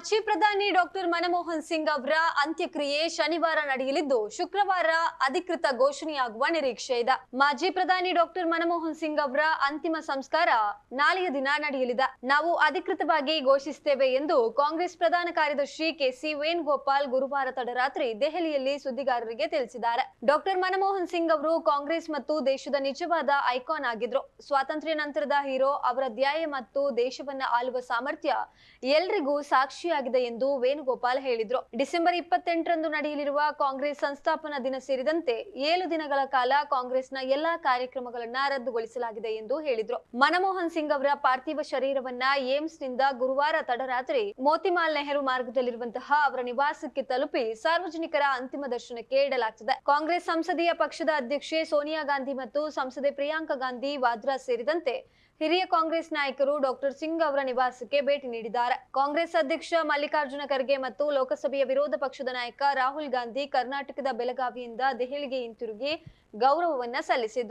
ಮಾಜಿ ಪ್ರಧಾನಿ ಡಾಕ್ಟರ್ ಮನಮೋಹನ್ ಸಿಂಗ್ ಅವರ ಅಂತ್ಯಕ್ರಿಯೆ ಶನಿವಾರ ನಡೆಯಲಿದ್ದು, ಶುಕ್ರವಾರ ಅಧಿಕೃತ ಘೋಷಣೆಯಾಗುವ ನಿರೀಕ್ಷೆ ಇದೆ. ಮಾಜಿ ಪ್ರಧಾನಿ ಡಾಕ್ಟರ್ ಮನಮೋಹನ್ ಸಿಂಗ್ ಅವರ ಅಂತಿಮ ಸಂಸ್ಕಾರ ನಾಳೆಯ ದಿನ ನಡೆಯಲಿದೆ. ನಾವು ಅಧಿಕೃತವಾಗಿ ಘೋಷಿಸುತ್ತೇವೆ ಎಂದು ಕಾಂಗ್ರೆಸ್ ಪ್ರಧಾನ ಕಾರ್ಯದರ್ಶಿ ಕೆಸಿ ವೇಣುಗೋಪಾಲ್ ಗುರುವಾರ ತಡರಾತ್ರಿ ದೆಹಲಿಯಲ್ಲಿ ಸುದ್ದಿಗಾರರಿಗೆ ತಿಳಿಸಿದ್ದಾರೆ. ಡಾಕ್ಟರ್ ಮನಮೋಹನ್ ಸಿಂಗ್ ಅವರು ಕಾಂಗ್ರೆಸ್ ಮತ್ತು ದೇಶದ ನಿಜವಾದ ಐಕಾನ್ ಆಗಿದ್ರು. ಸ್ವಾತಂತ್ರ್ಯ ನಂತರದ ಹೀರೋ ಅವರ ಧ್ಯಾಯ ಮತ್ತು ದೇಶವನ್ನ ಆಳುವ ಸಾಮರ್ಥ್ಯ ಎಲ್ರಿಗೂ ಸಾಕ್ಷಿಯಾಗಿದೆ ಎಂದು ವೇಣುಗೋಪಾಲ್ ಹೇಳಿದರು. ಡಿಸೆಂಬರ್ ಇಪ್ಪತ್ತೆಂಟರಂದು ನಡೆಯಲಿರುವ ಕಾಂಗ್ರೆಸ್ ಸಂಸ್ಥಾಪನಾ ದಿನ ಸೇರಿದಂತೆ ಏಳು ದಿನಗಳ ಕಾಲ ಕಾಂಗ್ರೆಸ್ನ ಎಲ್ಲಾ ಕಾರ್ಯಕ್ರಮಗಳನ್ನ ರದ್ದುಗೊಳಿಸಲಾಗಿದೆ ಎಂದು ಹೇಳಿದರು. ಮನಮೋಹನ್ ಸಿಂಗ್ ಅವರ ಪಾರ್ಥಿವ ಶರೀರವನ್ನ ಏಮ್ಸ್ನಿಂದ ಗುರುವಾರ ತಡರಾತ್ರಿ ಮೋತಿಮಾಲ್ ನೆಹರು ಮಾರ್ಗದಲ್ಲಿರುವಂತಹ ಅವರ ನಿವಾಸಕ್ಕೆ ತಲುಪಿ ಸಾರ್ವಜನಿಕರ ಅಂತಿಮ ದರ್ಶನಕ್ಕೆ ಇಡಲಾಗುತ್ತದೆ ಕಾಂಗ್ರೆಸ್ ಸಂಸದೀಯ ಪಕ್ಷದ ಅಧ್ಯಕ್ಷೆ ಸೋನಿಯಾ ಗಾಂಧಿ ಮತ್ತು ಸಂಸದೆ ಪ್ರಿಯಾಂಕಾ ಗಾಂಧಿ ವಾದ್ರಾ ಸೇರಿದಂತೆ ಹಿರಿಯ ಕಾಂಗ್ರೆಸ್ ನಾಯಕರು ಡಾಕ್ಟರ್ ಸಿಂಗ್ ಅವರ ನಿವಾಸಕ್ಕೆ ಭೇಟಿ ನೀಡಿದ್ದಾರೆ. ಕಾಂಗ್ರೆಸ್ ಅಧ್ಯಕ್ಷ ಮಲ್ಲಿಕಾರ್ಜುನ ಖರ್ಗೆ ಮತ್ತು ಲೋಕಸಭೆಯ ವಿರೋಧ ಪಕ್ಷದ ನಾಯಕ ರಾಹುಲ್ ಗಾಂಧಿ ಕರ್ನಾಟಕದ ಬೆಳಗಾವಿಯಿಂದ ದೆಹಲಿಗೆ ಹಿಂತಿರುಗಿ ಗೌರವವನ್ನ ಸಲ್ಲಿಸಿದ್ರು.